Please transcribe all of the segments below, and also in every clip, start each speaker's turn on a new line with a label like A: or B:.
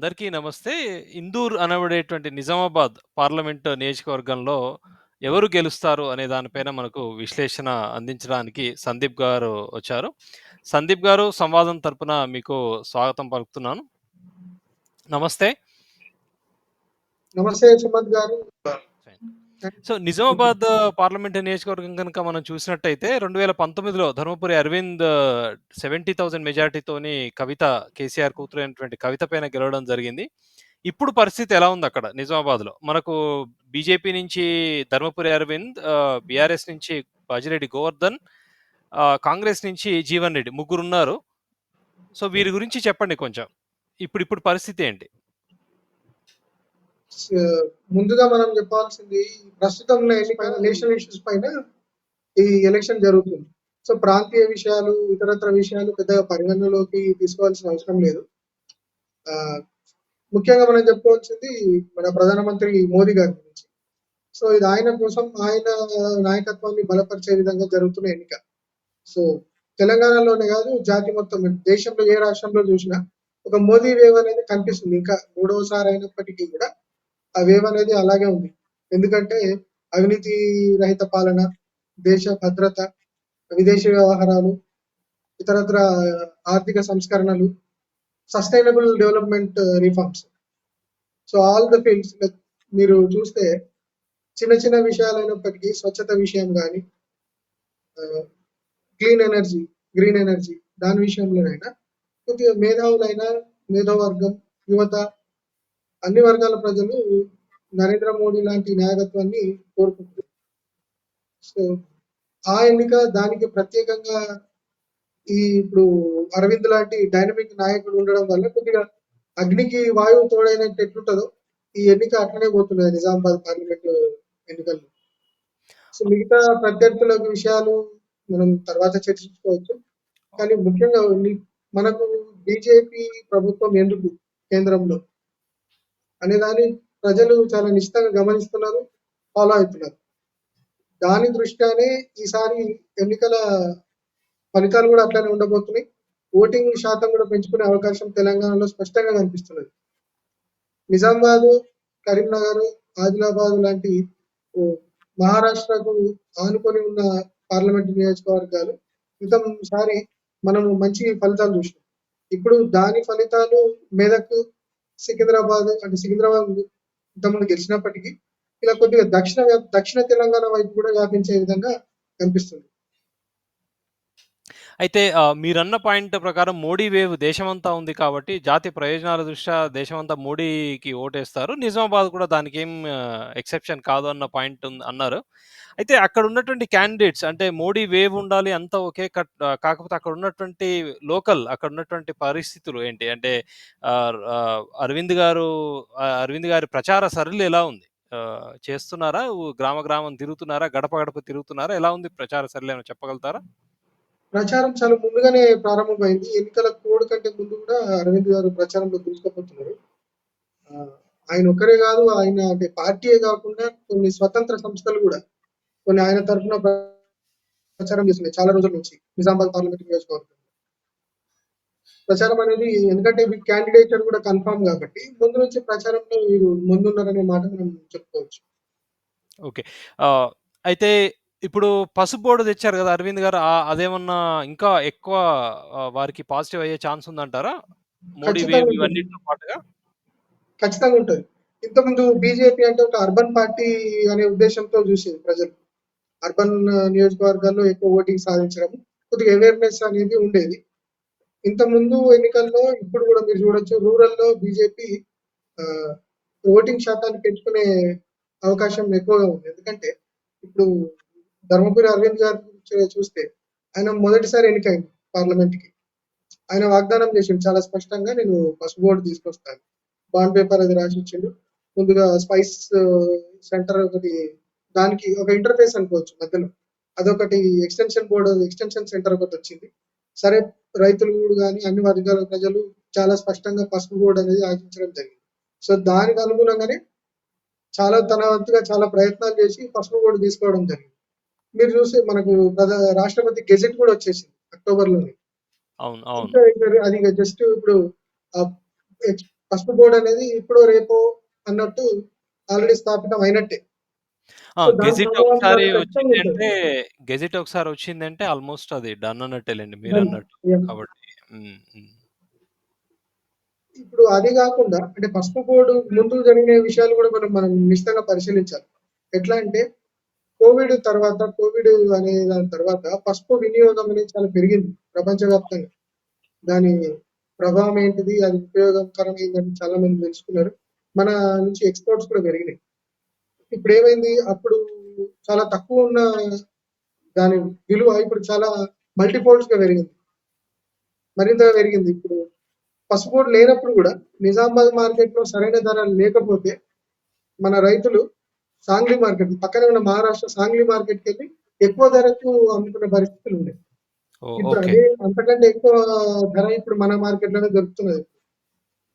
A: అందరికీ నమస్తే. ఇందూర్ అనబడేటువంటి నిజామాబాద్ పార్లమెంట్ నియోజకవర్గంలో ఎవరు గెలుస్తారు అనే దానిపైన మనకు విశ్లేషణ అందించడానికి సందీప్ గారు వచ్చారు. సందీప్ గారు సంవాదం తరపున మీకు స్వాగతం పలుకుతున్నాను. నమస్తే.
B: నమస్తే సుమంత్ గారు.
A: సో, నిజామాబాద్ పార్లమెంట్ నియోజకవర్గం కనుక మనం చూసినట్టయితే 2019లో ధర్మపురి అరవింద్ 70,000 మెజారిటీతోని కవిత కేసీఆర్ అయినటువంటి కవిత పైన గెలవడం జరిగింది. ఇప్పుడు పరిస్థితి ఎలా ఉంది అక్కడ నిజామాబాద్లో మనకు బీజేపీ నుంచి ధర్మపురి అరవింద్, బీఆర్ఎస్ నుంచి బాజిరెడ్డి గోవర్ధన్, కాంగ్రెస్ నుంచి జీవన్ రెడ్డి ముగ్గురు ఉన్నారు సో, వీరి గురించి చెప్పండి కొంచెం. ఇప్పుడు ఇప్పుడు పరిస్థితి ఏంటి?
B: ముందుగా మనం చెప్పాల్సింది ప్రస్తుతం నేషనల్ ఇష్యూస్ పైన ఈ ఎలక్షన్ జరుగుతుంది. సో, ప్రాంతీయ విషయాలు, ఇతరత్ర విషయాలు పెద్దగా పరిగణనలోకి తీసుకోవాల్సిన అవసరం లేదు. ముఖ్యంగా మనం చెప్పుకోవాల్సింది మన ప్రధానమంత్రి మోదీ గారి గురించి. సో, ఇది ఆయన కోసం ఆయన నాయకత్వాన్ని బలపరిచే విధంగా జరుగుతున్న ఎన్నిక. సో, తెలంగాణలోనే కాదు జాతి మొత్తం దేశంలో ఏ రాష్ట్రంలో చూసినా ఒక మోదీ వేవ్ అనేది కనిపిస్తుంది. ఇంకా మూడవసారి అయినప్పటికీ కూడా ఆ వేవ్ అనేది అలాగే ఉంది. ఎందుకంటే అవినీతి రహిత పాలన, దేశ భద్రత, విదేశీ వ్యవహారాలు, ఇతరత్ర ఆర్థిక సంస్కరణలు, sustainable development reforms. So, all the fields మీరు చూస్తే చిన్న చిన్న విషయాలైనప్పటికీ స్వచ్ఛత విషయం కానీ క్లీన్ ఎనర్జీ, గ్రీన్ ఎనర్జీ దాని విషయంలోనైనా కొద్దిగా మేధావులైన, మేధావర్గం, యువత అన్ని వర్గాల ప్రజలు నరేంద్ర మోడీ లాంటి నాయకత్వాన్ని కోరుకుంటున్నారు. సో, ఆ ఎన్నిక దానికి ప్రత్యేకంగా ఈ ఇప్పుడు అరవింద్ లాంటి డైనమిక్ నాయకుడు ఉండడం వల్ల కొద్దిగా అగ్నికి వాయువు తోడైనట్టు ఎట్లుంటుందో ఈ ఎన్నిక అట్లనే పోతున్నది నిజామాబాద్ పార్లమెంట్ ఎన్నికల్లో. సో, మిగతా ప్రత్యర్థుల విషయాలు మనం తర్వాత చర్చించుకోవచ్చు. కానీ ముఖ్యంగా మనకు బీజేపీ ప్రభుత్వం ఎందుకు కేంద్రంలో అనే దాన్ని ప్రజలు చాలా నిశ్చితంగా గమనిస్తున్నారు. ఫాలో అవుతున్నారు దాని దృష్ట్యానే ఈసారి ఎన్నికల ఫలితాలు కూడా అట్లనే ఉండబోతున్నాయి. ఓటింగ్ శాతం కూడా పెంచుకునే అవకాశం తెలంగాణలో స్పష్టంగా కనిపిస్తున్నది. నిజామాబాద్ కరీంనగర్, ఆదిలాబాద్ లాంటి మహారాష్ట్రకు ఆనుకొని ఉన్న పార్లమెంట్ నియోజకవర్గాలు క్రితం సారి మనం మంచి ఫలితాలు చూసినాం. ఇప్పుడు దాని ఫలితాలు మెదక్, సికింద్రాబాద్ అంటే సికింద్రాబాద్ ఇంతకుముందు గెలిచినప్పటికీ ఇలా కొద్దిగా దక్షిణ వ్యాప్ దక్షిణ తెలంగాణ వైపు కూడా వ్యాపించే విధంగా కనిపిస్తుంది.
A: అయితే మీరన్న పాయింట్ ప్రకారం మోడీ వేవ్ దేశమంతా ఉంది కాబట్టి జాతి ప్రయోజనాల దృష్ట్యా దేశమంతా మోడీకి ఓటేస్తారు. నిజామాబాద్ కూడా దానికేం ఎక్సెప్షన్ కాదు అన్న పాయింట్ అన్నారు. అయితే అక్కడ ఉన్నటువంటి క్యాండిడేట్స్ అంటే మోడీ వేవ్ ఉండాలి అంతా ఓకే. కట్ కాకపోతే అక్కడ ఉన్నటువంటి లోకల్ అక్కడ ఉన్నటువంటి పరిస్థితులు ఏంటి? అంటే అరవింద్ గారు అరవింద్ గారి ప్రచార సరళి ఎలా ఉంది? చేస్తున్నారా? గ్రామ గ్రామం తిరుగుతున్నారా? గడప గడప తిరుగుతున్నారా? ఎలా ఉంది ప్రచార సరళి ఏమైనా చెప్పగలుగుతారా?
B: ప్రచారం చాలా ముందుగానే ప్రారంభమైంది. ఎన్నికల కోడ్ కంటే ముందు కూడా అరవింద్ గారు ప్రచారంలో దూసుకుపోతున్నారు. ఆయన ఒక్కరే కాదు ఆయన అంటే పార్టీయే కాకుండా కొన్ని స్వతంత్ర సంస్థలు కూడా కొన్ని ఆయన తరఫున ప్రచారం చేస్తున్నాయి చాలా రోజుల నుంచి నిజామాబాద్ పార్లమెంట్ నియోజకవర్గం ప్రచారం అనేది ఎందుకంటే మీ క్యాండిడేచర్ కూడా కన్ఫర్మ్ కాబట్టి ముందు నుంచి ప్రచారంలో మీరు ముందున్నారనే మాట మనం చెప్పుకోవచ్చు.
A: ఓకే. అయితే ఇప్పుడు పసుపు బోర్డ్ తెచ్చారు కదా! అరవింద్ గారు ఆహ్, అదేమన్నా ఇంకా ఎక్కువ ఆహ్, వారికి పాజిటివ్ అయ్యే ఛాన్స్ ఉందంటారా? మోడీ
B: ఖచ్చితంగా ఉంటుంది.
A: ఇవన్నిటితో పాటుగా?
B: ఖచ్చితంగా ఉంటది. ఇంతకుముందు బీజేపీ అంటే ఒక అర్బన్ పార్టీ అనే ఉద్దేశంతో చూసేది ప్రజలు. అర్బన్ నియోజకవర్గాల్లో ఎక్కువ ఓటింగ్ సాధించడం, కొద్దిగా అవేర్‌నెస్ అనేది ఉండేది. ఇంతకుముందు ఎన్నికల్లో ఇప్పుడు కూడా మీరు చూడొచ్చు రూరల్‌లో బీజేపీ ఆహ్, ఓటింగ్ శాతాన్ని పెంచుకునే అవకాశం ఎక్కువగా ఉంది. ఎందుకంటే ఇప్పుడు ధర్మపురి అరవింద్ గారు చూస్తే ఆయన మొదటిసారి ఎన్నికయింది పార్లమెంట్‌కి. ఆయన వాగ్దానం చేసిండు చాలా స్పష్టంగా నేను పసుపు బోర్డు తీసుకొస్తాను. బాండ్ పేపర్ అది రాసి ఇచ్చిండు ముందుగా స్పైస్ సెంటర్ ఒకటి దానికి ఒక ఇంటర్‌ఫేస్ అనుకోవచ్చు మధ్యలో. అదొకటి ఎక్స్‌టెన్షన్ బోర్డు ఎక్స్‌టెన్షన్ సెంటర్ ఒకటి వచ్చింది సరే రైతులు కానీ అన్ని వర్గాల ప్రజలు చాలా స్పష్టంగా పసుపు బోర్డ్ అనేది ఆశించడం జరిగింది. సో, దానికి అనుగుణంగానే చాలా తన వంతుగా చాలా ప్రయత్నాలు చేసి పసుపు బోర్డు తీసుకోవడం జరిగింది. మీరు చూస్తే మనకు రాష్ట్రపతి గెజెట్ కూడా వచ్చేసింది.
A: అవును.
B: ఇంకా అది జస్ట్ ఇప్పుడు పసుపు బోర్డు అనేది ఇప్పుడో రేపో అన్నట్టు ఆల్రెడీ స్థాపితం అయినట్టే.
A: గెజిట్ ఒకసారి వచ్చిందంటే. గెజిట్ ఒకసారి వచ్చిందంటే ఆల్‌మోస్ట్ అది డన్ అన్నట్టేలెండి
B: డన్.
A: మీరన్నట్టు.
B: యాహ్!
A: కాబట్టి.
B: ఇప్పుడు అది గాకుండా అంటే పసుపు బోర్డు ముందు జరిగిన విషయాలు గూడా మనం మనం నిశితంగా పరిశీలించాలి. ఎట్లా అంటే కోవిడ్ తర్వాత కోవిడ్ అనే దాని తర్వాత పసుపు వినియోగం అనేది చాలా పెరిగింది ప్రపంచవ్యాప్తంగా. దాని ప్రభావం ఏంటిది? అది ఉపయోగకరం చాలా మంది తెలుసుకున్నారు. మన నుంచి ఎక్స్‌పోర్ట్స్ కూడా పెరిగినాయి. ఇప్పుడు ఏమైంది అప్పుడు చాలా తక్కువ ఉన్న దాని విలువ ఇప్పుడు చాలా మల్టీ గా పెరిగింది. మరింతగా పెరిగింది. ఇప్పుడు పసుపు లేనప్పుడు కూడా నిజామాబాద్ మార్కెట్‌లో సరైన ధర లేకపోతే మన రైతులు సాంగ్లీ మార్కెట్ పక్కనే ఉన్న మహారాష్ట్ర సాంగ్లీ మార్కెట్‌కెళ్ళి ఎక్కువ ధరకు అమ్ముకునే పరిస్థితులుండేవి.
A: ఓహ్!
B: ఇప్పుడు. అదే అంతకంటే ఎక్కువ ధర ఇప్పుడు మన మార్కెట్‌లోనే దొరుకుతున్నది.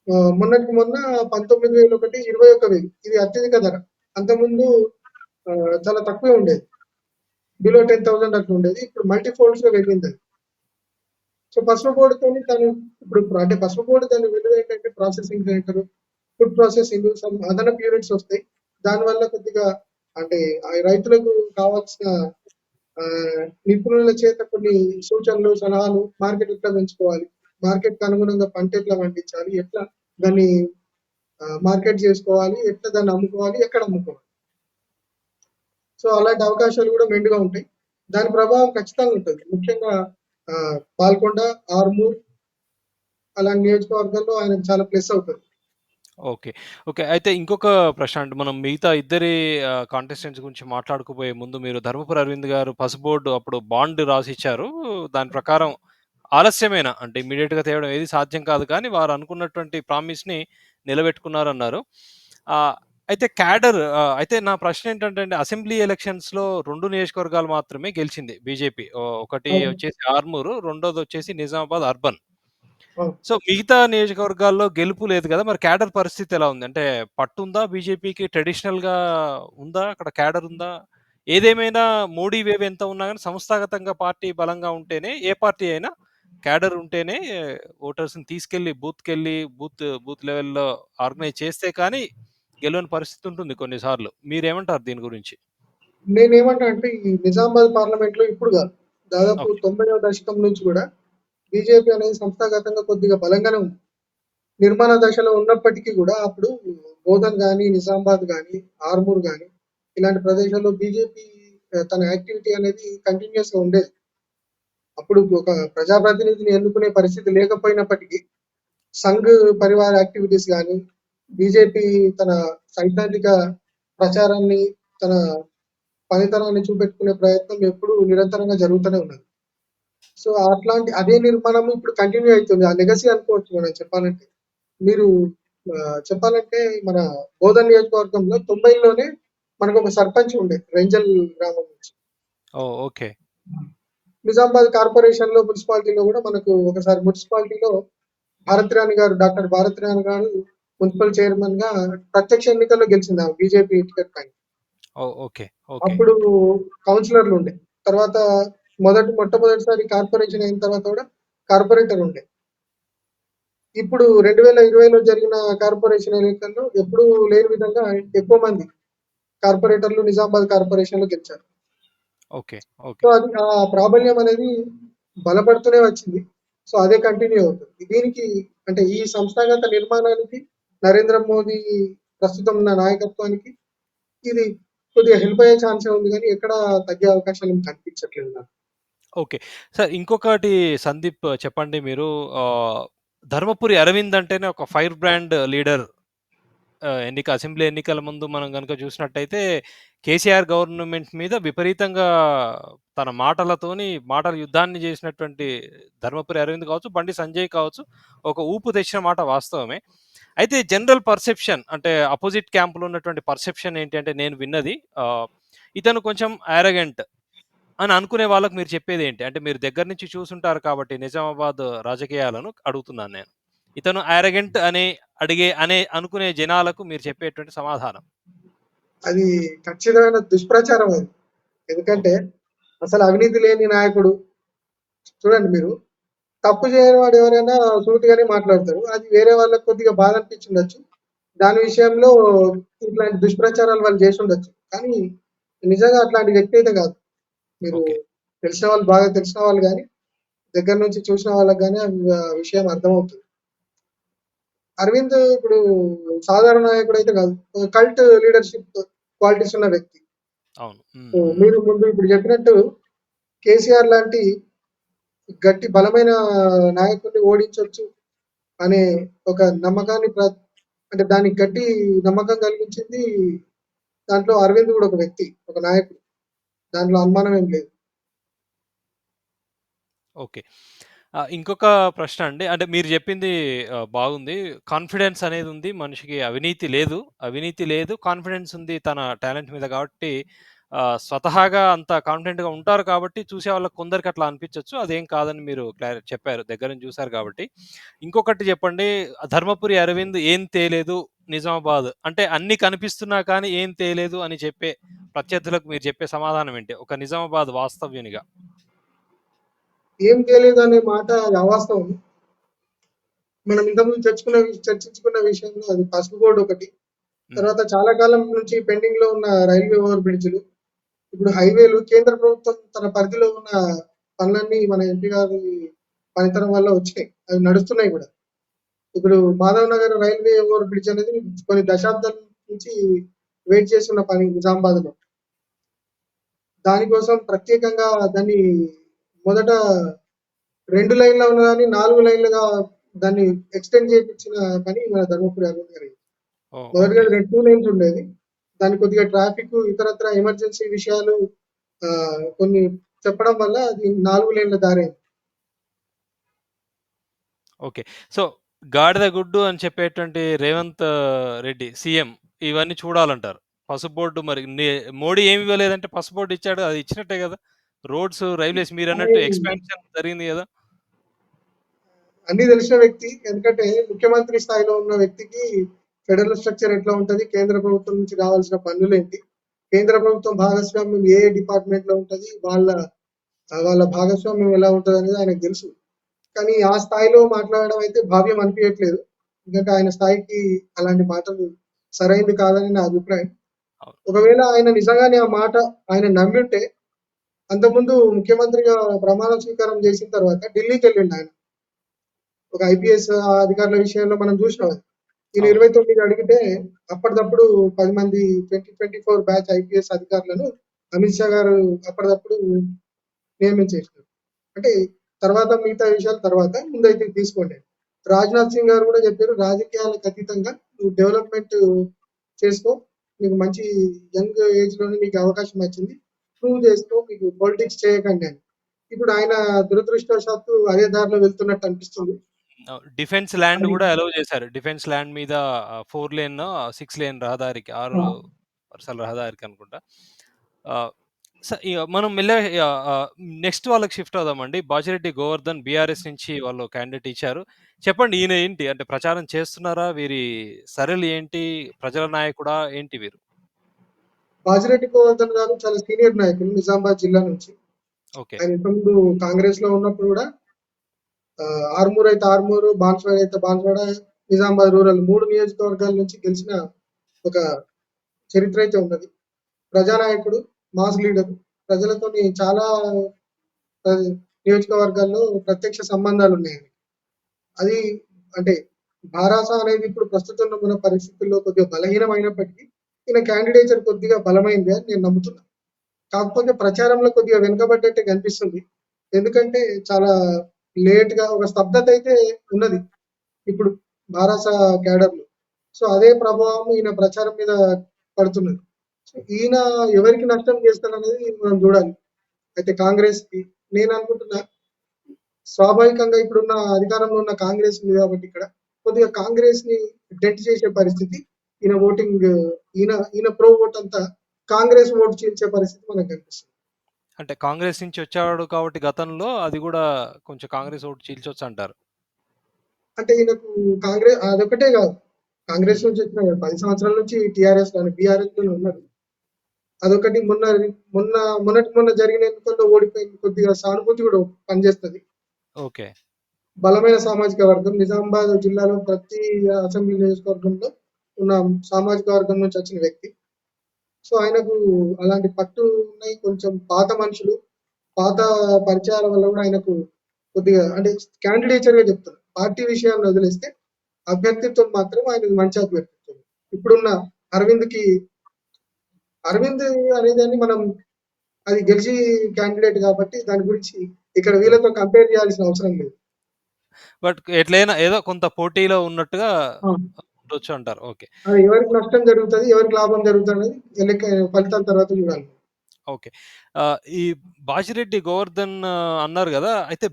B: ఆహ్, మొన్నటికి మొన్న 19,000 ఒకటి 21,000 ఇది అత్యధిక ధర. అంతకుముందు చాలా తక్కువే ఉండేది. బిలో 10,000 అట్లా ఉండేది. ఇప్పుడు మల్టీ ఫోల్డ్స్‌గా పెరిగిందది. సో, పసుపు బోర్డుతోని తను ఇప్పుడు అంటే పసుపు బోర్డు దాని విలువ ఏంటంటే ప్రాసెసింగ్ సెంటర్, ఫుడ్ ప్రాసెసింగ్ అదనపు యూనిట్స్ వస్తాయి. దానివల్ల కొద్దిగా అంటే రైతులకు కావాల్సిన నిపుణుల చేత కొన్ని సూచనలు, సలహాలు మార్కెట్ ఎట్లా పెంచుకోవాలి? మార్కెట్‌కి అనుగుణంగా పంట ఎట్లా పండించాలి? ఎట్లా దాన్ని మార్కెట్ చేసుకోవాలి ఎట్లా దాన్ని అమ్ముకోవాలి? ఎక్కడ అమ్ముకోవాలి? సో, అలాంటి అవకాశాలు కూడా మెండుగా ఉంటాయి. దాని ప్రభావం ఖచ్చితంగా ఉంటుంది ముఖ్యంగా పాల్కొండ, ఆర్మూర్ అలాంటి నియోజకవర్గాల్లో ఆయనకు చాలా ప్లస్ అవుతుంది
A: ఓకే. ఓకే. అయితే ఇంకొక ప్రశ్న అంటే మనం మిగతా ఇద్దరి ఆహ్, కాంటెస్టెంట్స్ గురించి మాట్లాడుకోబోయే ముందు మీరు ధర్మపురి అరవింద్ గారు పసుపు బోర్డు అప్పుడు బాండ్ రాసిచ్చారు. దాని ప్రకారం ఆలస్యమేనా అంటే ఇమ్మీడియేట్‌గా తేవడం ఏది సాధ్యం కాదు కానీ వారు అనుకున్నటువంటి ప్రామిస్‌ని నిలబెట్టుకున్నారన్నారు. ఆహ్, అయితే క్యాడర్ ఆహ్, అయితే నా ప్రశ్న ఏంటంటే అండి అసెంబ్లీ ఎలక్షన్స్‌లో 2 నియోజకవర్గాలు మాత్రమే గెలిచింది బీజేపీ. ఒకటి
B: అవును.
A: వచ్చేసి ఆర్మూరు, రెండోదొచ్చేసి నిజామాబాద్ అర్బన్. సో, మిగతా నియోజకవర్గాల్లో గెలుపు లేదు గదా! మరి క్యాడర్ పరిస్థితి ఎలా ఉంది? అంటే పట్టుందా బీజేపీకి ట్రెడిషనల్‌గా ఉందా? అక్కడ క్యాడర్ ఉందా? ఏదేమైనా మోడీ వేవ్ ఎంత ఉన్నా గాని సంస్థాగతంగా పార్టీ బలంగా ఉంటేనే ఏ పార్టీ అయినా క్యాడర్ ఉంటేనే ఓటర్స్‌ని తీసుకెళ్ళి బూత్‌కెళ్ళి బూత్ బూత్ లెవెల్‌లో ఆర్గనైజ్ చేస్తే కానీ గెలవని పరిస్థితి ఉంటుంది కొన్ని సార్లు. మీరేమంటారు దీని గురించి?
B: నేనేమంటా అంటే ఈ నిజామాబాద్ పార్లమెంట్‌లో ఇప్పుడు గాదు. దాదాపు. 90వ దశకం నుంచి గూడా బీజేపీ అనేది సంస్థాగతంగా కొద్దిగా బలంగానే ఉంది. నిర్మాణ దశలో ఉన్నప్పటికీ కూడా అప్పుడు బోధన్ కానీ నిజామాబాద్ కానీ ఆర్మూర్ కానీ ఇలాంటి ప్రదేశాల్లో బీజేపీ తన యాక్టివిటీ అనేది కంటిన్యూయస్‌గా ఉండేది. అప్పుడు ఒక ప్రజాప్రతినిధిని ఎన్నుకునే పరిస్థితి లేకపోయినప్పటికీ సంఘ్ పరివార యాక్టివిటీస్ కానీ బీజేపీ తన సైద్ధాంతిక ప్రచారాన్ని, తన పనితనాన్ని చూపెట్టుకునే ప్రయత్నం ఎప్పుడూ నిరంతరంగా జరుగుతూనే ఉన్నది. సో, అట్లాంటి అదే నిర్మాణం ఇప్పుడు కంటిన్యూ అయితుంది. ఆ లెగసీ అనుకోవచ్చు మనం చెప్పాలంటే. మీరు చెప్పాలంటే మన బోధన్ నియోజకవర్గంలో 90లోనే మనకొక సర్పంచ్ ఉండే రేంజల్ గ్రామం నుంచి.
A: ఓకే.
B: నిజామాబాద్ కార్పొరేషన్‌లో మున్సిపాలిటీలో గూడా మనకు ఒకసారి మున్సిపాలిటీలో భారతిరాణి గారు డాక్టర్ భారతిరాణి గారు మున్సిపల్ చైర్మన్‌గా ప్రత్యక్ష ఎన్నికల్లో గెలిచింది ఆమె బీజేపీ టికెట్ పైన. అప్పుడు కౌన్సిలర్‌లు ఉండే. తర్వాత మొదటి మొట్టమొదటిసారి కార్పొరేషన్ అయిన తర్వాత గూడా కార్పొరేటర్ ఉండే. ఇప్పుడు 2020లో జరిగిన కార్పొరేషన్ ఎన్నికల్లో ఎప్పుడూ లేని విధంగా ఎక్కువ మంది కార్పొరేటర్లు నిజామాబాద్ కార్పొరేషన్‌లో గెలిచారు.
A: ఓకే. ఓకే.
B: సో, అది ఆ ప్రాబల్యం అనేది బలపడుతూనే వచ్చింది. సో, అదే కంటిన్యూ అవుతుంది. దీనికి అంటే ఈ సంస్థాగత నిర్మాణానికి నరేంద్ర మోదీ ప్రస్తుతం ఉన్న నాయకత్వానికి ఇది కొద్దిగా హెల్ప్ అయ్యే ఛాన్సే ఉంది గానీ ఎక్కడ తగ్గే అవకాశాలు కనిపించట్లేదు నాకు.
A: ఓకే. సార్ ఇంకొకటి సందీప్ చెప్పండి మీరు ఆహ్, ధర్మపురి అరవింద్ అంటేనే ఒక ఫైర్ బ్రాండ్ లీడర్. ఆహ్, ఎన్నిక అసెంబ్లీ ఎన్నికల ముందు మనం గనుక చూసినట్టయితే కేసీఆర్ గవర్నమెంట్ మీద విపరీతంగా తన మాటలతోని మాటల యుద్ధాన్ని చేసినటువంటి ధర్మపురి అరవింద్ కావచ్చు, బండి సంజయ్ కావచ్చు, ఒక ఊపు తెచ్చిన మాట వాస్తవమే. అయితే జనరల్ పర్సెప్షన్ అంటే అపోజిట్ క్యాంప్‌లో ఉన్నటువంటి పర్సెప్షన్ ఏంటి అంటే నేను విన్నది ఆహ్, ఇతను కొంచెం యారగెంట్ అని అనుకునే వాళ్ళకి మీరు చెప్పేది ఏంటి అంటే మీరు దగ్గర నుంచి చూసుంటారు కాబట్టి నిజామాబాద్ రాజకీయాలను అడుగుతున్నాను నేను. ఇతను ఆరగెంట్ అనే అడిగే అనే అనుకునే జనాలకు మీరు చెప్పేటువంటి సమాధానం.
B: అది ఖచ్చితమైన దుష్ప్రచారం అది. ఎందుకంటే అసలు అవినీతి లేని నాయకుడు చూడండి మీరు తప్పు చేయని వాడు ఎవరైనా సూటిగానే మాట్లాడతారు. అది వేరే వాళ్ళకి కొద్దిగా బాధ అనిపించుండొచ్చు. దాని విషయంలో ఇట్లాంటి దుష్ప్రచారాలు వాళ్ళు చేసి ఉండొచ్చు కానీ నిజంగా అట్లాంటి వ్యక్తి అయితే కాదు. మీరు. తెలిసిన వాళ్ళు బాగా తెలిసిన వాళ్ళు గాని, దగ్గర నుంచి చూసిన వాళ్ళకి గాని ఆ విషయం అర్థమవుతుంది. అరవింద్ ఇప్పుడు సాధారణ నాయకుడైతే కాదు. ఒక కల్ట్ లీడర్‌షిప్ క్వాలిటీస్ ఉన్న వ్యక్తి. మీరు ముందు ఇప్పుడు చెప్పినట్టు కేసీఆర్ లాంటి గట్టి బలమైన నాయకుడిని ఓడించొచ్చు అనే ఒక నమ్మకాన్ని అంటే దానికి గట్టి నమ్మకం కలిగించింది దాంట్లో అరవింద్ కూడా ఒక వ్యక్తి. ఒక నాయకుడు. దాంట్లో అనుమానం ఏం లేదు.
A: ఓకే. ఇంకొక ప్రశ్న అండి. అంటే మీరు చెప్పింది ఆహ్, బాగుంది. కాన్ఫిడెన్స్ అనేదుంది. మనిషికి అవినీతి లేదు. అవినీతి లేదు. కాన్ఫిడెన్స్ ఉంది తన టాలెంట్ మీద కాబట్టి ఆహ్, స్వతహాగా అంత కాన్ఫిడెంట్‌గా ఉంటారు కాబట్టి చూసేవాళ్ళకి కొందరికి అట్లా అనిపించొచ్చు. అదేం కాదని మీరు క్లారి చెప్పారు. దగ్గర నుంచి చూసారు కాబట్టి. ఇంకొకటి చెప్పండి. ధర్మపురి అరవింద్ ఏం తేలేదు నిజామాబాద్. అంటే అన్నీ కనిపిస్తున్నా కానీ ఏం తేలేదు అని చెప్పే ప్రత్యర్థులకు మీరు చెప్పే సమాధానం ఏంటి? ఒక నిజామాబాద్ వాస్తవ్యునిగా.
B: ఏం తెలియదనే మాట అది అవాస్తవం. మనం ఇంతకుముందు చర్చుకున్న చర్చించుకున్న విషయంలో అది పసుపు బోర్డ్ ఒకటి. తర్వాత చాలా కాలం నుంచి పెండింగ్‌లో ఉన్న రైల్వే ఓవర్ బ్రిడ్జ్‌లు. ఇప్పుడు హైవేలు కేంద్ర ప్రభుత్వం తన పరిధిలో ఉన్న పనులన్నీ మన ఎంపీ గారి పనితనం వల్ల వచ్చినాయి. అవి నడుస్తున్నాయి కూడా. ఇప్పుడు Madhav Nagar railway over bridge అనేది కొన్ని దశాబ్దాల నుంచి వెయిట్ చేస్తున్న పని నిజామాబాద్‌లో. దానికోసం ప్రత్యేకంగా దాన్ని మొదట 2 లైన్‌ల ఉన్నదాన్ని 4 లైన్‌లుగా దాన్ని ఎక్స్‌టెండ్ చేపించిన పని మన ధర్మపురి అరవింద్.
A: ఓహ్!
B: మొదటగా
A: ఓకే.
B: 2 లైన్స్ ఉండేది. దాన్ని కొద్దిగా ట్రాఫిక్ ఇతరత్ర ఎమర్జెన్సీ విషయాలు కొన్ని చెప్పడం వల్ల అది 4 లైన్‌ల దారైంది.
A: ఓకే. సో, గాడిద గుడ్డు అని చెప్పేటువంటి రేవంత్ రెడ్డి సీఎం ఇవన్నీ చూడాలంటారు. పసుపు బోర్డ్ మరి మోడీ ఏమి ఇవ్వలేదంటే పసుపు బోర్డ్ ఇచ్చాడు. అది ఇచ్చినట్టే గదా! రోడ్స్, రైల్వేస్ మీరన్నట్టు
B: అని
A: ఎక్స్‌పాన్షన్ జరిగింది గదా!
B: అన్నీ తెలిసిన వ్యక్తి. ఎందుకంటే ముఖ్యమంత్రి స్థాయిలో ఉన్న వ్యక్తికి ఫెడరల్ స్ట్రక్చర్ ఎట్లా ఉంటది? కేంద్ర ప్రభుత్వం నుంచి రావాల్సిన పన్నులేంటి? కేంద్ర ప్రభుత్వం భాగస్వామ్యం ఏ ఏ డిపార్ట్‌మెంట్‌లో ఉంటది? వాళ్ళ వాళ్ళ భాగస్వామ్యం ఎలా ఉంటదనేది ఆయనకు తెలుసు. కానీ ఆ స్థాయిలో మాట్లాడడం అయితే భావ్యం అనిపియట్లేదు. ఎందుకంటే ఆయన స్థాయికి అలాంటి మాటలు సరైంది కాదని నా అభిప్రాయం. ఒకవేళ ఆయన నిజంగానే ఆ మాట ఆయన నమ్మింటే అంతకుముందు ముఖ్యమంత్రిగా ప్రమాణ స్వీకారం చేసిన తర్వాత ఢిల్లీకి వెళ్ళిండు ఆయన. ఒక ఐపీఎస్ అధికారుల విషయంలో మనం చూసినాం ఈయన
A: ఇరవై
B: తొమ్మిది అడిగితే అప్పటిదప్పుడు పది మంది 2024 బ్యాచ్ ఐపీఎస్ అధికారులను అమిత్ షా గారు అప్పటిదప్పుడు నియమించేసినారు. అంటే తర్వాత మిగతా విషయాలు తర్వాత ముందైతే తీసుకోండి. రాజ్‌నాథ్ సింగ్ గారు కూడా చెప్పారు రాజకీయాలకు అతీతంగా నువ్వు డెవలప్‌మెంట్ చేసుకో. నీకు మంచి యంగ్ ఏజ్‌లోనే నీకు అవకాశం వచ్చింది. ప్రూవ్ చేసుకో. మీకు పొలిటిక్స్ చేయకండి అని. ఇప్పుడు ఆయన దురదృష్టవశాత్తు అదే దారిలో వెళ్తున్నట్టు అనిపిస్తుంది.
A: డిఫెన్స్ ల్యాండ్ గూడా అలౌ చేశారు. డిఫెన్స్ ల్యాండ్ మీద 4 లేనో, 6 లేన్ రహదారికి 6
B: ఆ!
A: వరుసల రహదారికి అనుకుంటా. ఆహ్, స ఇగ మనం మెల్లగా ఇగ ఆహ్, నెక్స్ట్ వాళ్ళకి షిఫ్ట్ అవుదామండి. బాజిరెడ్డి గోవర్ధన్ బీఆర్ఎస్ నుంచి వాళ్ళు క్యాండిడేట్ ఇచ్చారు. చెప్పండి ఈయన ఏంటి? అంటే ప్రచారం చేస్తున్నారా? వీరి సరళి ఏంటి? ప్రజల నాయకుడా? ఏంటి వీరు?
B: బాజిరెడ్డి గోవర్ధన్ గారు చాలా సీనియర్ నాయకులు నిజామాబాద్ జిల్లా నుంచి.
A: ఓకే.
B: ఆయన ఇంతకుముందు కాంగ్రెస్‌లో ఉన్నప్పుడు కూడా ఆహ్, ఆర్మూర్ అయితే ఆర్మూరు, బాన్స్వాడ అయితే బాన్స్వాడ, నిజామాబాద్ రూరల్ 3 నియోజకవర్గాల నుంచి గెలిచిన ఒక చరిత్ర అయితే ఉన్నది. ప్రజానాయకుడు, మాస్ లీడర్. ప్రజలతోని చాలా నియోజకవర్గాల్లో ప్రత్యక్ష సంబంధాలు ఉన్నాయి అది అంటే భారాస అనేది ఇప్పుడు ప్రస్తుతం ఉన్న పరిస్థితుల్లో కొద్దిగా బలహీనమైనప్పటికీ ఈయన క్యాండిడేచర్ కొద్దిగా బలమైంది అని నేను నమ్ముతున్నాను కాకపోతే ప్రచారంలో కొద్దిగా వెనుకబడ్డట్టే కనిపిస్తుంది. ఎందుకంటే చాలా లేట్‌గా ఒక స్తబ్దత అయితే ఉన్నది. ఇప్పుడు భారాస క్యాడర్‌లో. సో, అదే ప్రభావం ఈయన ప్రచారం మీద పడుతున్నది. ఈయన ఎవరికి నష్టం చేస్తాడనేది మనం చూడాలి. అయితే కాంగ్రెస్‌కి నేను అనుకుంటున్నా స్వాభావికంగా ఇప్పుడున్న అధికారంలో ఉన్న కాంగ్రెస్ ఉంది కాబట్టి ఇక్కడ కొద్దిగా కాంగ్రెస్‌ని డెంట్ చేసే పరిస్థితి ఈయన ఓటింగ్ ఈయన ఈయన ప్రో ఓట్ అంతా కాంగ్రెస్ ఓట్ చీల్చే పరిస్థితి మనకు కనిపిస్తుంది.
A: అంటే కాంగ్రెస్ నుంచి వచ్చాడు కాబట్టి గతంలో అది గూడా కొంచెం కాంగ్రెస్ ఓటు చీల్చొచ్చంటారు.
B: అంటే ఈయనకు కాంగ్రె అదొక్కటే కాదు. కాంగ్రెస్. నుంచి వచ్చిన 10 సంవత్సరాల నుంచి టీఆర్ఎస్‌లోనే బీఆర్ఎస్‌లోనే ఉన్నారు. అదొకటి మొన్న మొన్న మొన్నటి మొన్న జరిగిన ఎన్నికల్లో ఓడిపోయింది. కొద్దిగా సానుభూతి కూడా పనిచేస్తది.
A: ఓకే.
B: బలమైన సామాజిక వర్గం నిజామాబాద్ జిల్లాలో ప్రతి అసెంబ్లీ నియోజకవర్గంలో ఉన్న సామాజిక వర్గం నుంచి వచ్చిన వ్యక్తి సో ఆయనకు అలాంటి పట్టు ఉన్నాయి కొంచెం పాత మనుషులు పాత పరిచయాల వల్ల కూడా ఆయనకు కొద్దిగా అంటే క్యాండిడేచర్గా చెప్తారు పార్టీ విషయాన్ని వదిలేస్తే అభ్యర్థిత్వం మాత్రం ఆయన మంచి అభ్యర్థిత్వం ఇప్పుడున్న అరవింద్కి అరవింద్ అనేదాన్ని మనం అది గెలిచి క్యాండిడేట్ కాబట్టి దాని గురించి ఇక్కడ వీళ్ళతో కంపేర్ చేయాల్సిన అవసరం లేదు.
A: బట్ ఎట్లైనా ఏదో కొంత పోటీలో ఉన్నట్టుగా ఉండొచ్చు అంటారు. ఓకే.
B: ఎవరికి నష్టం జరుగుతుంది ఎవరికి లాభం జరుగుతుంది అనేది ఫలితాల తర్వాత చూడాలి.
A: ఓకే. ఈ బాజిరెడ్డి గోవర్ధన్ అన్నారు కదా అయితే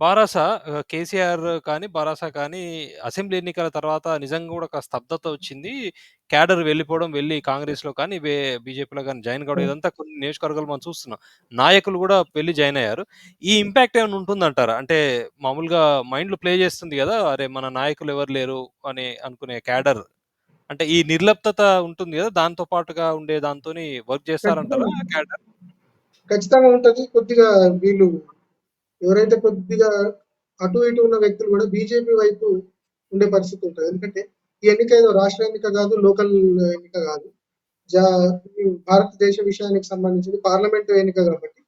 A: బారాసా కేసీఆర్ కానీ బారాసా కానీ అసెంబ్లీ ఎన్నికల తర్వాత నిజంగా కూడా ఒక స్తబ్దత వచ్చింది. క్యాడర్ వెళ్ళిపోవడం వెళ్ళి కాంగ్రెస్లో కానీ బీజేపీలో కానీ జాయిన్ కావడం ఇదంతా కొన్ని నియోజకవర్గాలు మనం చూస్తున్నాం. నాయకులు కూడా వెళ్ళి జాయిన్ అయ్యారు. ఈ ఇంపాక్ట్ ఏమైనా ఉంటుందంటారా? అంటే మామూలుగా మైండ్లో ప్లే చేస్తుంది కదా అరే మన నాయకులు ఎవరు లేరు అని అనుకునే క్యాడర్. అంటే ఈ నిర్లిప్తత ఉంటుంది కదా దాంతో పాటుగా ఉండే దాంతో వర్క్ చేస్తారంటారా క్యాడర్?
B: ఖచ్చితంగా ఉంటది. కొద్దిగా వీళ్ళు ఎవరైతే కొద్దిగా అటు ఇటు ఉన్న వ్యక్తులు కూడా బీజేపీ వైపు ఉండే పరిస్థితి ఉంటుంది. ఎందుకంటే ఈ ఎన్నిక ఏదో రాష్ట్ర ఎన్నిక కాదు లోకల్ ఎన్నిక కాదు. జా భారతదేశ విషయానికి సంబంధించింది పార్లమెంట్ ఎన్నిక కాబట్టి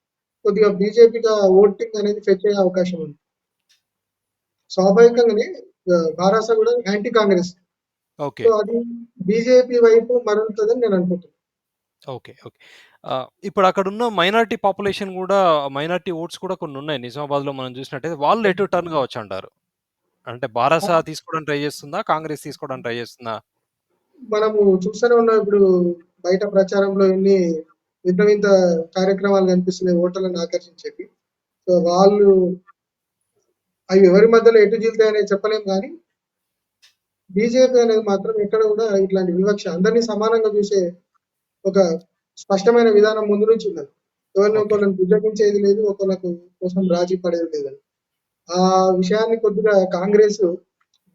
B: కొద్దిగా బీజేపీగా ఓటింగ్ అనేది ఫెచ్ అయ్యే అవకాశం ఉంది. స్వాభావికంగానే భారాస కూడా యాంటీ కాంగ్రెస్ అది బీజేపీ వైపు మరుగుతుందని నేను అనుకుంటున్నాను
A: ఓకే ఓకే. ఆ, ఇప్పుడు అక్కడ ఉన్న మైనారిటీ పాపులేషన్ కూడా మైనారిటీ ఓట్స్ కూడా కొన్ని ఉన్నాయి. నిజామాబాద్లో మనం చూసినట్టయితే వాళ్ళు ఎటు టర్న్ కావచ్చు అంటారు. అంటే బారాసా తీసుకోవడానికి ట్రై చేస్తుందా? కాంగ్రెస్ తీసుకోవడానికి ట్రై చేస్తుందా?
B: మనము చూస్తూనే ఉన్నాం. ఇప్పుడు బయట ప్రచారంలో ఎన్ని వింత వింత కార్యక్రమాలు కనిపిస్తున్నాయి ఓటర్లను ఆకర్షించేవి సో వాళ్ళు అవి ఎవరి మధ్యలో ఎటు జీలుతాయనేది చెప్పలేం కానీ బీజేపీ అనేది మాత్రం ఎక్కడ కూడా ఇట్లాంటి వివక్ష అందరినీ సమానంగా చూసే ఒక స్పష్టమైన విధానం ముందు నుంచి ఉన్నది. ఎవరిని. ఒకళ్ళని బుజ్జగించేది లేదు ఒకళ్ళకు కోసం రాజీ పడేది లేదని. ఆ విషయాన్ని కొద్దిగా కాంగ్రెస్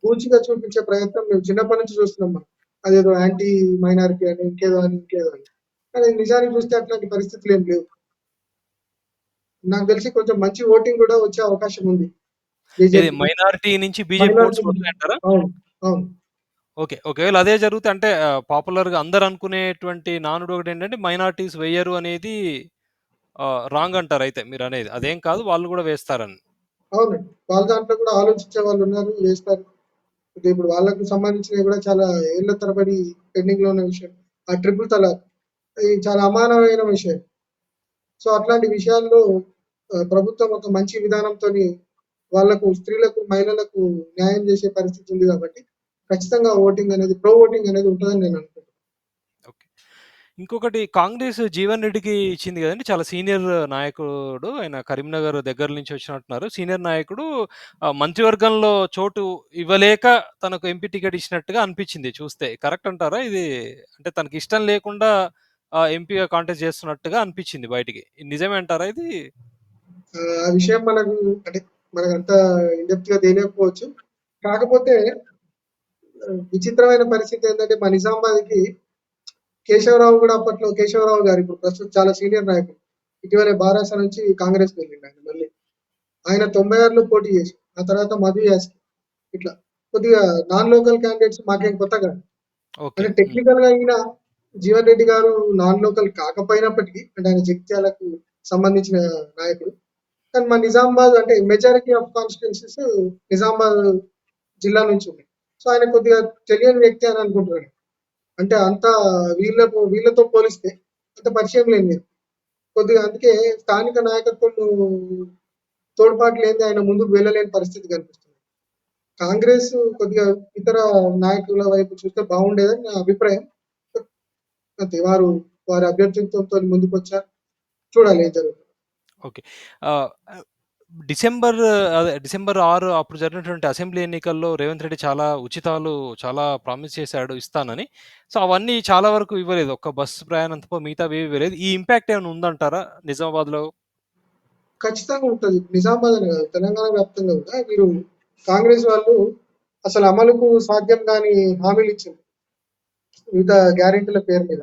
B: పూచిగా చూపించే ప్రయత్నం మేము చిన్నప్పటి నుంచి చూస్తున్నాం మనం. అదేదో యాంటీ మైనారిటీ అని ఇంకేదో అని ఇంకేదో అని. కానీ నిజానికి చూస్తే అట్లాంటి పరిస్థితులు ఏం లేవు. నాకు తెలిసి కొంచెం మంచి ఓటింగ్ కూడా వచ్చే అవకాశం ఉంది.
A: మైనారిటీ నుంచి బీజేపీ
B: అవును అవును.
A: ఓకే. ఒకవేళ అదే జరిగితే అంటే పాపులర్గా అందరు అనుకునేటువంటి నానుడు ఒకటి ఏంటంటే మైనారిటీస్ వేయరు అనేది రాంగ్ అంటారు అయితే మీరు అనేది. అదేం కాదు వాళ్ళు కూడా వేస్తారని.
B: అవునండి వాళ్ళ దాంట్లో కూడా ఆలోచించే వాళ్ళు ఉన్నారు వేస్తారు. ఇప్పుడు వాళ్ళకు సంబంధించినవి కూడా చాలా ఏళ్ళ తరబడి పెండింగ్లో ఉన్న విషయం. ఆ ట్రిపుల్ తలాక్ ఇది చాలా అమానమైన విషయం. సో అట్లాంటి విషయాల్లో ప్రభుత్వం ఒక మంచి విధానంతో వాళ్ళకు స్త్రీలకు మహిళలకు న్యాయం చేసే పరిస్థితి ఉంది కాబట్టి ఖచ్చితంగా ఓటింగ్ అనేది ప్రో ఓటింగ్ అనేది ఉంటుందని నేను అనుకుంటున్నాను.
A: ఓకే. ఇంకొకటి కాంగ్రెస్ జీవన్ రెడ్డికి ఇచ్చింది కదండి చాలా సీనియర్ నాయకుడు ఆయన కరీంనగర్ దగ్గర నుంచి వచ్చినట్టున్నారు. సీనియర్ నాయకుడు మంత్రివర్గంలో చోటు ఇవ్వలేక తనకు ఎంపీ టికెట్ ఇచ్చినట్టుగా అనిపించింది చూస్తే. కరెక్ట్ అంటారా? ఇది అంటే తనకి ఇష్టం లేకుండా ఎంపీగా కాంటెస్ట్ చేస్తున్నట్టుగా అనిపించింది బయటికి. నిజమే అంటారా ఇది?
B: ఆ, విషయం మనకు అంటే మనకు అంత ఇండెప్త్గా తెలియకపోవచ్చు. కాకపోతే విచిత్రమైన పరిస్థితి ఏంటంటే మా నిజామాబాద్కి కేశవరావు కూడా అప్పట్లో కేశవరావు గారు ఇప్పుడు ప్రస్తుతం చాలా సీనియర్ నాయకుడు ఇటీవలే బారాస నుంచి కాంగ్రెస్ వెళ్ళిండు ఆయన మళ్ళీ. ఆయన తొంభై ఆరులో పోటీ చేసి ఆ తర్వాత మధు యాస్కి. ఇట్లా కొద్దిగా నాన్ లోకల్ క్యాండిడేట్స్ మాకేం కొత్త కాదు. అంటే టెక్నికల్గా అయిన జీవన్ రెడ్డి గారు నాన్ లోకల్ కాకపోయినప్పటికీ అంటే ఆయన జగిత్యాలకు సంబంధించిన నాయకుడు. కానీ మా నిజామాబాద్ అంటే మెజారిటీ ఆఫ్ కాన్స్టిట్యున్సీస్ నిజామాబాద్ జిల్లా నుంచి ఉన్నాయి. సో ఆయన కొద్దిగా తెలియని వ్యక్తి అని అనుకుంటున్నాను అంటే అంత వీళ్ళ వీళ్ళతో పోలిస్తే అంత పరిచయం లేని కొద్దిగా అందుకే స్థానిక నాయకత్వం తోడ్పాటు లేని ఆయన ముందుకు వెళ్ళలేని పరిస్థితి కనిపిస్తుంది. కాంగ్రెస్ కొద్దిగా ఇతర నాయకుల వైపు చూస్తే బాగుండేదని నా అభిప్రాయం. అంతే వారు వారి అభ్యర్థిత్వంతో ముందుకు వచ్చారు చూడాలి ఏం జరుగుతుంది.
A: ఓకే. డిసెంబర్ అదే డిసెంబర్ ఆరు అప్పుడు జరిగినటువంటి అసెంబ్లీ ఎన్నికల్లో రేవంత్ రెడ్డి చాలా ఉచితాలు చాలా ప్రామిస్ చేశాడు ఇస్తానని. సో అవన్నీ చాలా వరకు ఇవ్వలేదు. ఒక్క బస్సు ప్రయాణం తప్ప మిగతా ఏవి ఇవ్వలేదు. ఈ ఇంపాక్ట్ ఏమైనా ఉందంటారా నిజామాబాద్లో
B: ఖచ్చితంగా ఉంటుంది. నిజామాబాద్ అనే కాదు తెలంగాణ వ్యాప్తంగా కూడా మీరు కాంగ్రెస్ వాళ్ళు అసలు అమలుకు సాధ్యం కాని హామీలు ఇచ్చింది. వివిధ గ్యారెంటీల పేరు మీద.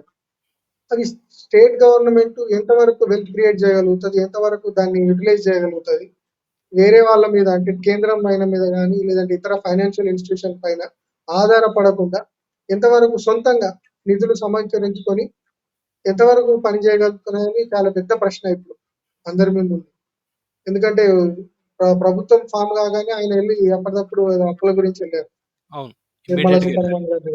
B: అవి స్టేట్ గవర్నమెంట్ ఎంతవరకు వెల్త్ క్రియేట్ చేయగలుగుతుంది? ఎంతవరకు దాన్ని యూటిలైజ్ చేయగలుగుతుంది? వేరే వాళ్ళ మీద అంటే కేంద్రం పైన మీద కానీ లేదంటే ఇతర ఫైనాన్షియల్ ఇన్స్టిట్యూషన్ పైన ఆధారపడకుండా ఎంతవరకు సొంతంగా నిధులు సమీకరించుకొని ఎంతవరకు పని చేయగలుగుతున్నాయని చాలా పెద్ద ప్రశ్న ఇప్పుడు అందరి ముందు ఉంది. ఎందుకంటే ప్ర- ప్రభుత్వం ఫామ్ కాగానే ఆయన వెళ్ళి అప్పటికప్పుడు అప్పుల గురించి వెళ్ళారు. నిర్మలా. సీతారామన్ గారి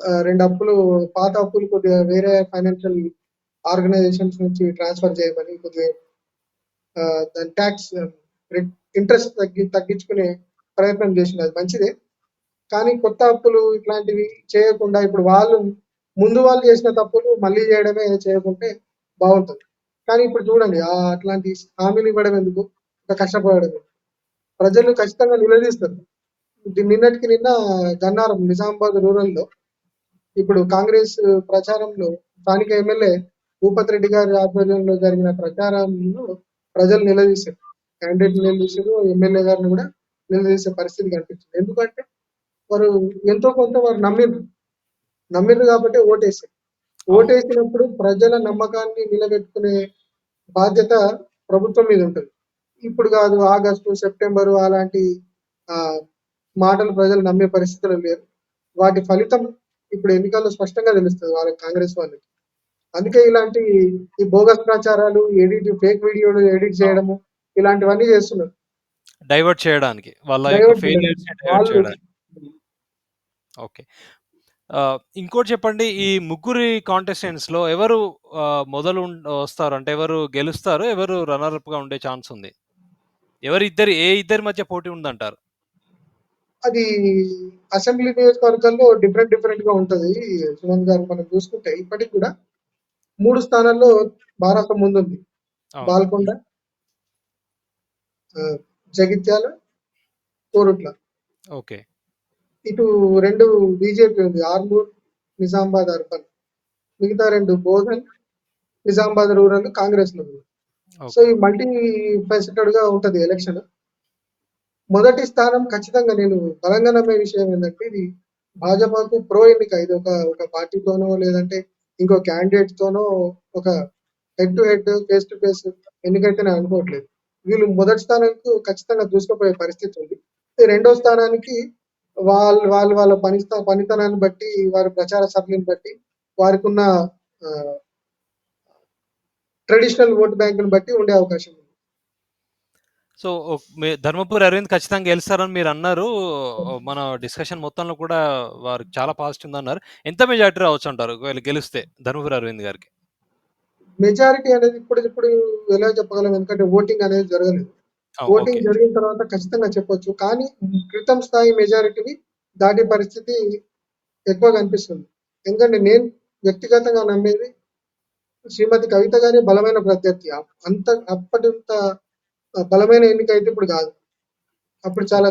B: ఆ, రెండు అప్పులు పాత అప్పులు కొద్దిగా వేరే ఫైనాన్షియల్ ఆర్గనైజేషన్స్ నుంచి ట్రాన్స్ఫర్ చేయమని కొద్దిగా దాని ట్యాక్స్ ఇంట్రెస్ట్ తగ్గి తగ్గించుకునే ప్రయత్నం చేసింది. అది మంచిదే. కానీ కొత్త అప్పులు ఇట్లాంటివి చేయకుండా ఇప్పుడు వాళ్ళు ముందు వాళ్ళు చేసిన తప్పులు మళ్ళీ చేయడమే చేయకుంటే బాగుంటుంది. కానీ ఇప్పుడు చూడండి ఆ అట్లాంటి హామీలు ఇవ్వడం ఎందుకు? కష్టపడడం ప్రజలు ఖచ్చితంగా నిలదీస్తారు నిన్నటికి నిన్న గన్నారం నిజామాబాద్ రూరల్లో ఇప్పుడు కాంగ్రెస్ ప్రచారంలో స్థానిక ఎమ్మెల్యే భూపత్ రెడ్డి గారి ఆధ్వర్యంలో జరిగిన ప్రచారంలో ప్రజలు నిలదీశారు. క్యాండిడేట్ నిలదీశారు ఎమ్మెల్యే గారిని కూడా నిలదీసే పరిస్థితి కనిపించింది. ఎందుకంటే వారు ఎంతో కొంత వారు నమ్మిరు నమ్మిరు కాబట్టి ఓటేసారు. ఓటేసినప్పుడు ప్రజల నమ్మకాన్ని నిలబెట్టుకునే బాధ్యత ప్రభుత్వం మీద ఉంటుంది. ఇప్పుడు కాదు ఆగస్టు సెప్టెంబరు అలాంటి ఆ మాటలు ప్రజలు నమ్మే పరిస్థితులు లేరు వాటి ఫలితం ఇప్పుడు ఎన్నికల్లో స్పష్టంగా తెలుస్తుంది వాళ్ళ కాంగ్రెస్ వాళ్ళకి. అందుకే ఇలాంటి ఈ బోగస్ ప్రచారాలు ఎడిట్ ఫేక్ వీడియోలు ఎడిట్ చేయడము ఇలాంటివన్నీ చేస్తున్నారు.
A: డైవర్ట్ చేయడానికి వాళ్ళ ఫెయిలియర్స్ ఓకే ఇంకోటి చెప్పండి ఈ ముగ్గురి కాంటెస్టెంట్స్లో ఎవరు మొదలు వస్తారు? అంటే ఎవరు గెలుస్తారు? ఎవరు రన్నర్ అప్గా ఉండే ఛాన్స్ ఉంది? ఎవరి ఇద్దరు ఏ ఇద్దరి మధ్య పోటీ ఉందంటారు?
B: అది అసెంబ్లీ నియోజకవర్గాల్లో డిఫరెంట్ డిఫరెంట్గా ఉంటది. సుమంత్ గారు మనం చూసుకుంటే ఇప్పటికి కూడా మూడు స్థానాల్లో భారత ముందుంది. బాల్కొండ జగిత్యాల కోరుట్ల.
A: ఓకే.
B: ఇటు రెండు బీజేపీ ఉంది ఆర్మూర్ నిజామాబాద్ అర్బన్. మిగతా రెండు బోధన్ నిజామాబాద్ రూరల్ కాంగ్రెస్లో ఉంది సో ఈ మల్టీ ఫెసిటెడ్గా ఉంటది ఎలక్షన్. మొదటి స్థానం ఖచ్చితంగా నేను బలంగా నమ్మే విషయం ఏంటంటే ఇది భాజపాకు ప్రో ఎన్నిక. ఇది ఒక ఒక పార్టీతోనో లేదంటే ఇంకో క్యాండిడేట్ తోనో ఒక head to head face to face ఎన్నికైతే నేను అనుకోవట్లేదు. వీళ్ళు మొదటి స్థానానికి ఖచ్చితంగా దూసుకుపోయే పరిస్థితి ఉంది. రెండో స్థానానికి వాళ్ళు వాళ్ళు వాళ్ళ పని పనితనాన్ని బట్టి వారి ప్రచార సభ్యులను బట్టి వారికి ఉన్న ట్రెడిషనల్ ఓట్ బ్యాంకుని బట్టి ఉండే అవకాశం ఉంది.
A: సో ధర్మపూర్ మీ- ధర్మపురి అరవింద్ ఖచ్చితంగా గెలుస్తారని మీరు అన్నారు. మన డిస్కషన్ మొత్తంలో కూడా వారికి చాలా పాజిటివ్ ఉంది అన్నారు ఎంత మెజార్టీ రావచ్చు అంటారు? గెలిస్తే ధర్మపూర్ అరవింద్ గారికి.
B: మెజారిటీ అనేది ఇప్పుడు ఇప్పుడు ఎలా చెప్పగలం? ఎందుకంటే ఓటింగ్ అనేది జరగలేదు. ఓటింగ్ జరిగిన తర్వాత ఖచ్చితంగా చెప్పొచ్చు. కానీ క్రితం స్థాయి మెజారిటీని దాటే పరిస్థితి ఎక్కువగా అనిపిస్తుంది ఎందుకంటే నేను వ్యక్తిగతంగా నమ్మేది శ్రీమతి కవిత గారి బలమైన ప్రత్యర్థి. అంత అప్పటింత బలమైన ఎన్నిక అయితే ఇప్పుడు కాదు. అప్పుడు చాలా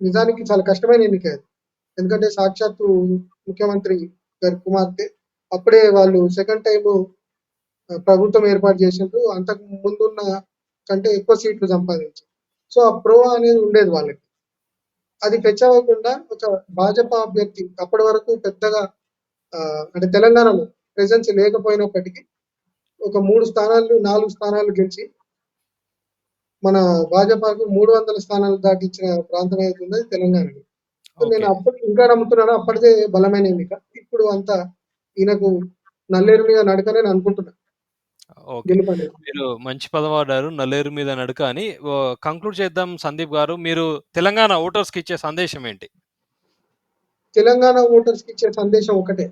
B: నిజానికి చాలా కష్టమైన ఎన్నిక అది. ఎందుకంటే సాక్షాత్తు ముఖ్యమంత్రి గారి కుమార్తె. అప్పుడే వాళ్ళు సెకండ్ టైం ప్రభుత్వం ఏర్పాటు చేసినప్పుడు అంతకు ముందున్న కంటే ఎక్కువ సీట్లు సంపాదించారు సో ఆ ప్రో అనేది ఉండేది వాళ్ళకి. అది ఫెచ్ అవ్వకుండా ఒక భాజపా అభ్యర్థి అప్పటి వరకు పెద్దగా అంటే తెలంగాణలో ప్రెసెన్స్ లేకపోయినప్పటికీ ఒక మూడు స్థానాలు నాలుగు స్థానాలు గెలిచి మన భాజపాకు మూడు వందల స్థానాలు దాటించిన ప్రాంతం అవుతుంది తెలంగాణలో నేను
A: ఓకే.
B: అప్పటి ఇంకా నమ్ముతున్నాను. అప్పటిదే బలమైన ఎన్నిక ఇప్పుడు అంతా ఈయనకు నల్లేరు మీద నడకనే నేను అనుకుంటున్నా.
A: ఓకే. మీరు మంచి పదం వాడారు నల్లేరు మీద నడక అని. కంక్లూడ్ చేద్దాం సందీప్ గారు. మీరు తెలంగాణ ఓటర్స్కి ఇచ్చే సందేశం ఏంటి?
B: తెలంగాణ ఓటర్స్కి ఇచ్చే సందేశం ఒకటే.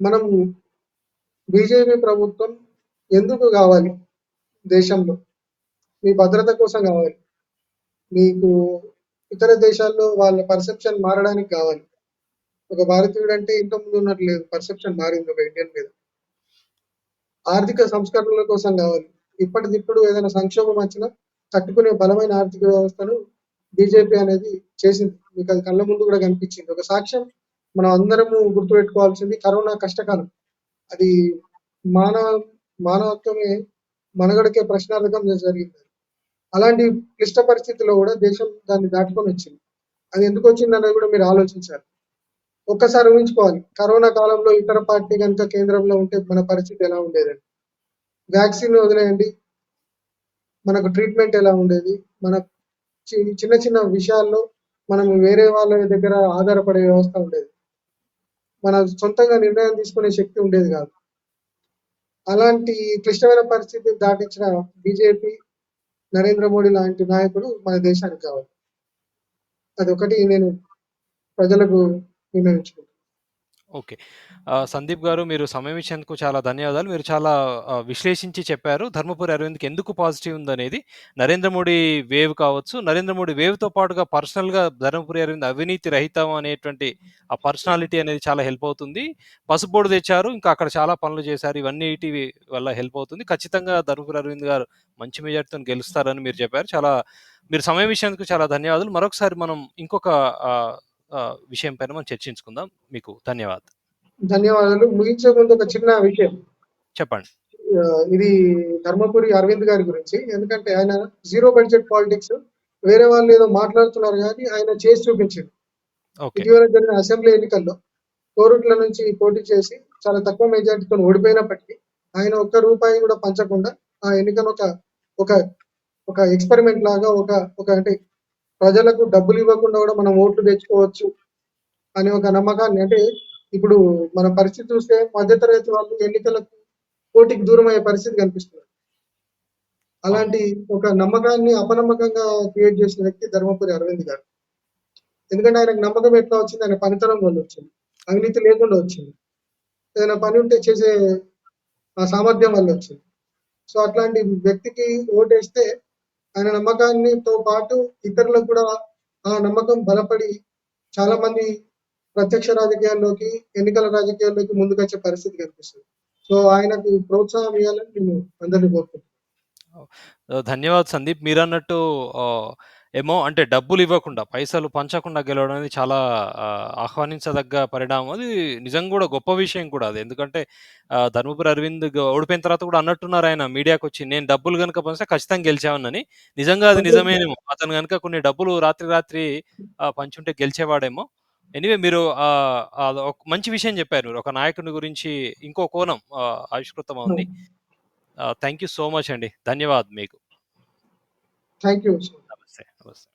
B: మనం బీజేపీ ప్రభుత్వం ఎందుకు కావాలి దేశంలో? మీ భద్రత కోసం కావాలి. మీకు ఇతర దేశాల్లో వాళ్ళ పర్సెప్షన్ మారడానికి కావాలి. ఒక భారతీయుడు అంటే ఇంత ముందు ఉన్నట్టు లేదు. పర్సెప్షన్ మారింది ఒక ఇండియన్ మీద. ఆర్థిక సంస్కరణల కోసం కావాలి. ఇప్పటికిప్పుడు ఏదైనా సంక్షోభం వచ్చినా తట్టుకునే బలమైన ఆర్థిక వ్యవస్థను బీజేపీ అనేది చేసింది. మీకు అది కళ్ళ ముందు కూడా కనిపించింది. ఒక సాక్ష్యం మనం అందరము గుర్తుపెట్టుకోవాల్సింది కరోనా కష్టకాలం. అది మానవ మానవత్వమే మనగడకే ప్రశ్నార్థకం జరిగింది. అలాంటి క్లిష్ట పరిస్థితిలో కూడా దేశం దాన్ని దాటుకొని వచ్చింది. అది ఎందుకు వచ్చింది కూడా మీరు ఆలోచించాలి. ఒక్కసారి ఊహించుకోవాలి. కరోనా కాలంలో ఇతర పార్టీ కనుక కేంద్రంలో ఉంటే మన పరిస్థితి ఎలా ఉండేదండి వ్యాక్సిన్ వదిలేయండి. మనకు ట్రీట్మెంట్ ఎలా ఉండేది? మన చి- చిన్న చిన్న విషయాల్లో మనం వేరే వాళ్ళ దగ్గర ఆధారపడే వ్యవస్థ ఉండేది. మన సొంతంగా నిర్ణయం తీసుకునే శక్తి ఉండేది కాదు. అలాంటి క్లిష్టమైన పరిస్థితిని దాటించిన బీజేపీ నరేంద్ర మోడీ లాంటి నాయకుడు మన దేశానికి కావాలి. అదొకటి నేను ప్రజలకు
A: ఓకే. సందీప్ గారు మీరు సమయం ఇచ్చేందుకు చాలా ధన్యవాదాలు. మీరు చాలా విశ్లేషించి చెప్పారు. ధర్మపురి అరవింద్‌కి ఎందుకు పాజిటివ్ ఉందనేది. నరేంద్ర మోడీ వేవ్ కావచ్చు, నరేంద్ర మోడీ వేవ్‌తో పాటుగా పర్సనల్‌గా ధర్మపురి అరవింద్ అవినీతి రహితం అనేటువంటి ఆ పర్సనాలిటీ అనేది చాలా హెల్ప్ అవుతుంది. పసుపు తెచ్చారు. ఇంకా అక్కడ చాలా పనులు చేశారు. ఇవన్నీ వల్ల హెల్ప్ అవుతుంది. ఖచ్చితంగా ధర్మపురి అరవింద్ గారు మంచి మెజార్టీతో గెలుస్తారని మీరు చెప్పారు. చాలా మీరు సమయం ఇచ్చేందుకు చాలా ధన్యవాదాలు. మరొకసారి మనం ఇంకొక విషయం పైన మనం చర్చించుకుందాం. మీకు ధన్యవాదాలు.
B: ధన్యవాదాలు ముగించే ముందు ఒక చిన్న విషయం
A: చెప్పండి.
B: ఇది ధర్మపురి అరవింద్ గారి గురించి ఎందుకంటే ఆయన జీరో బడ్జెట్ పాలిటిక్స్ వేరే వాళ్ళు ఏదో మాట్లాడుతున్నారు కానీ ఆయన చేసి చూపించారు
A: ఓకే.
B: ఇటీవల జరిగిన అసెంబ్లీ ఎన్నికల్లో కోరుట్ల నుంచి పోటీ చేసి చాలా తక్కువ మెజార్టీతో ఓడిపోయినప్పటికీ ఆయన ఒక్క రూపాయి కూడా పంచకుండా ఆ ఎన్నికను ఒక ఒక ఒక ఎక్స్పెరిమెంట్ లాగా ఒక ఒక అంటే ప్రజలకు డబ్బులు ఇవ్వకుండా కూడా మనం ఓట్లు తెచ్చుకోవచ్చు అనే ఒక నమ్మకాన్ని అంటే ఇప్పుడు మన పరిస్థితి చూస్తే మధ్యతరగతి వాళ్ళు ఎన్నికలకు పోటీకి దూరం అయ్యే పరిస్థితి కనిపిస్తుంది. అలాంటి ఒక నమ్మకాన్ని అపనమ్మకంగా క్రియేట్ చేసిన వ్యక్తి ధర్మపురి అరవింద్ గారు. ఎందుకంటే ఆయనకు నమ్మకం ఎట్లా వచ్చింది? ఆయన పనితనం వల్ల వచ్చింది. అవినీతి లేకుండా వచ్చింది. ఏదైనా పని ఉంటే చేసే ఆ సామర్థ్యం వల్ల వచ్చింది. సో అట్లాంటి వ్యక్తికి ఓటేస్తే ఆయన నమ్మకాన్నితో పాటు ఇతరులకు కూడా ఆ నమ్మకం బలపడి చాలా మంది ప్రత్యక్ష రాజకీయాల్లోకి ఎన్నికల రాజకీయాల్లోకి ముందుకొచ్చే పరిస్థితి కనిపిస్తుంది సో ఆయనకు ప్రోత్సాహం ఇవ్వాలని నేను అందరినీ కోరుకుంటున్నాను
A: ధన్యవాద్ ధన్యవాదాలు సందీప్. మీరన్నట్టు అన్నట్టు ఏమో అంటే డబ్బులు ఇవ్వకుండా, పైసలు పంచకుండా గెలవడం అనేది చాలా ఆహ్, ఆహ్వానించదగ్గ పరిణామం. అది నిజంగా కూడా గొప్ప విషయం కూడా అది. ఎందుకంటే ఆహ్, ధర్మపురి అరవింద్ గ ఓడిపోయిన తర్వాత కూడా అన్నట్టున్నారు ఆయన మీడియాకొచ్చి, నేను డబ్బులు గనుక పంచితే ఖచ్చితంగా గెలిచామని. నిజంగా అది నిజమేనేమో. అతను గనుక కొన్ని డబ్బులు రాత్రి రాత్రి ఆహ్, పంచుంటే గెలిచేవాడేమో. ఎనీవే మీరు ఆహ్, అదొక మంచి విషయం చెప్పారు. ఒక నాయకుని గురించి ఇంకో కోణం ఆహ్, ఆవిష్కృతమవుంది. ఆహ్, థాంక్ యూ సో మచ్ అండి. ధన్యవాద్ మీకు.
B: థ్యాంక్ యూ
A: నమస్తే. నమస్తే.